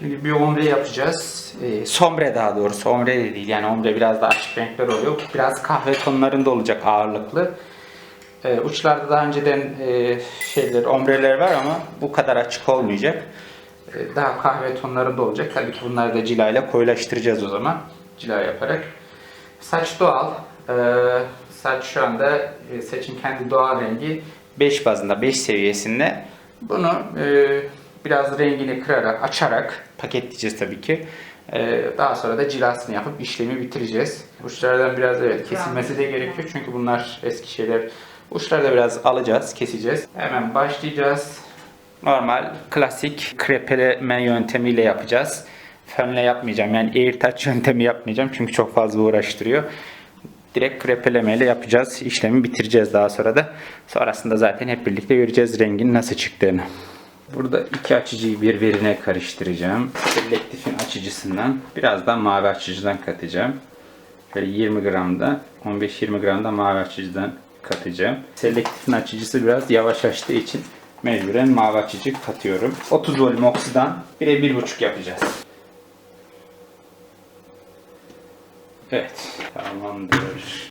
Şimdi bir ombre yapacağız. E, sombre daha doğrusu. Ombre de değil. Yani ombre biraz daha açık renkler oluyor. Biraz kahve tonlarında olacak ağırlıklı. E, uçlarda daha önceden e, şeyler, ombreler var ama bu kadar açık olmayacak. E, daha kahve tonlarında olacak. Tabii ki bunları da cilayla koyulaştıracağız o zaman. Cila yaparak. Saç doğal. E, saç şu anda e, saçın kendi doğal rengi 5 bazında, 5 seviyesinde. Bunu e, biraz rengini kırarak, açarak paketleyeceğiz tabii ki. E, daha sonra da cilasını yapıp işlemi bitireceğiz. Uçlardan biraz evet kesilmesi de gerekiyor çünkü bunlar eski şeyler. Uçları da biraz alacağız, keseceğiz. Hemen başlayacağız. Normal, klasik krepeleme yöntemiyle yapacağız. Fönle yapmayacağım. Yani air touch yöntemi yapmayacağım çünkü çok fazla uğraştırıyor. Direkt krepelemeyle yapacağız. İşlemi bitireceğiz daha sonra da. Sonrasında zaten hep birlikte göreceğiz rengin nasıl çıktığını. Burada iki açıcıyı birbirine karıştıracağım. Selektifin açıcısından biraz da mavi açıcıdan katacağım. Şöyle 20 gramda 15-20 gramda mavi açıcıdan katacağım. Selektifin açıcısı biraz yavaş açtığı için mecburen mavi açıcı katıyorum. 30 volüm oksidan 1'e 1.5 yapacağız. Evet, tamamdır.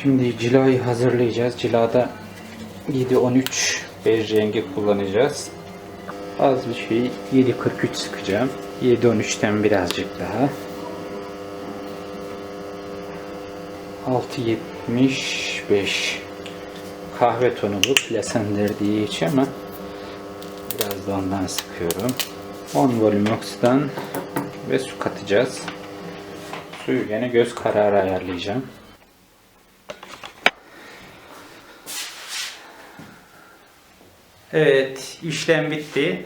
Şimdi cilayı hazırlayacağız. Cilada 7-13 bej rengi kullanacağız. Az bir şey 7.43 sıkacağım. 7.13'ten birazcık daha. 6.75 kahve tonu bu. Plasender diye içi ama biraz da ondan sıkıyorum. 10 volümox'tan ve su katacağız. Suyu gene göz kararı ayarlayacağım. Evet, işlem bitti.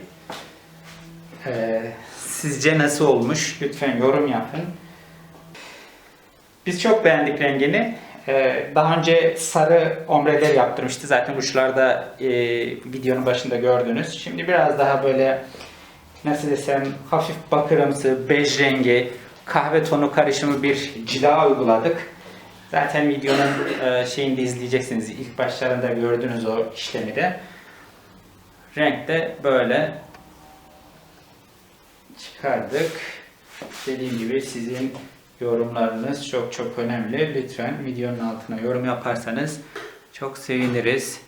Ee, sizce nasıl olmuş? Lütfen yorum yapın. Biz çok beğendik rengini. Ee, daha önce sarı omreler yaptırmıştı. Zaten uçlarda e, videonun başında gördünüz. Şimdi biraz daha böyle nasıl desem hafif bakırımsı, bej rengi, kahve tonu karışımı bir cila uyguladık. Zaten videonun e, şeyini de izleyeceksiniz. İlk başlarında gördünüz o işlemi de. Renk de böyle çıkardık. Dediğim gibi sizin yorumlarınız çok çok önemli. Lütfen videonun altına yorum yaparsanız çok seviniriz.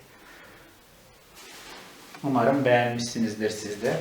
Umarım beğenmişsinizdir siz de.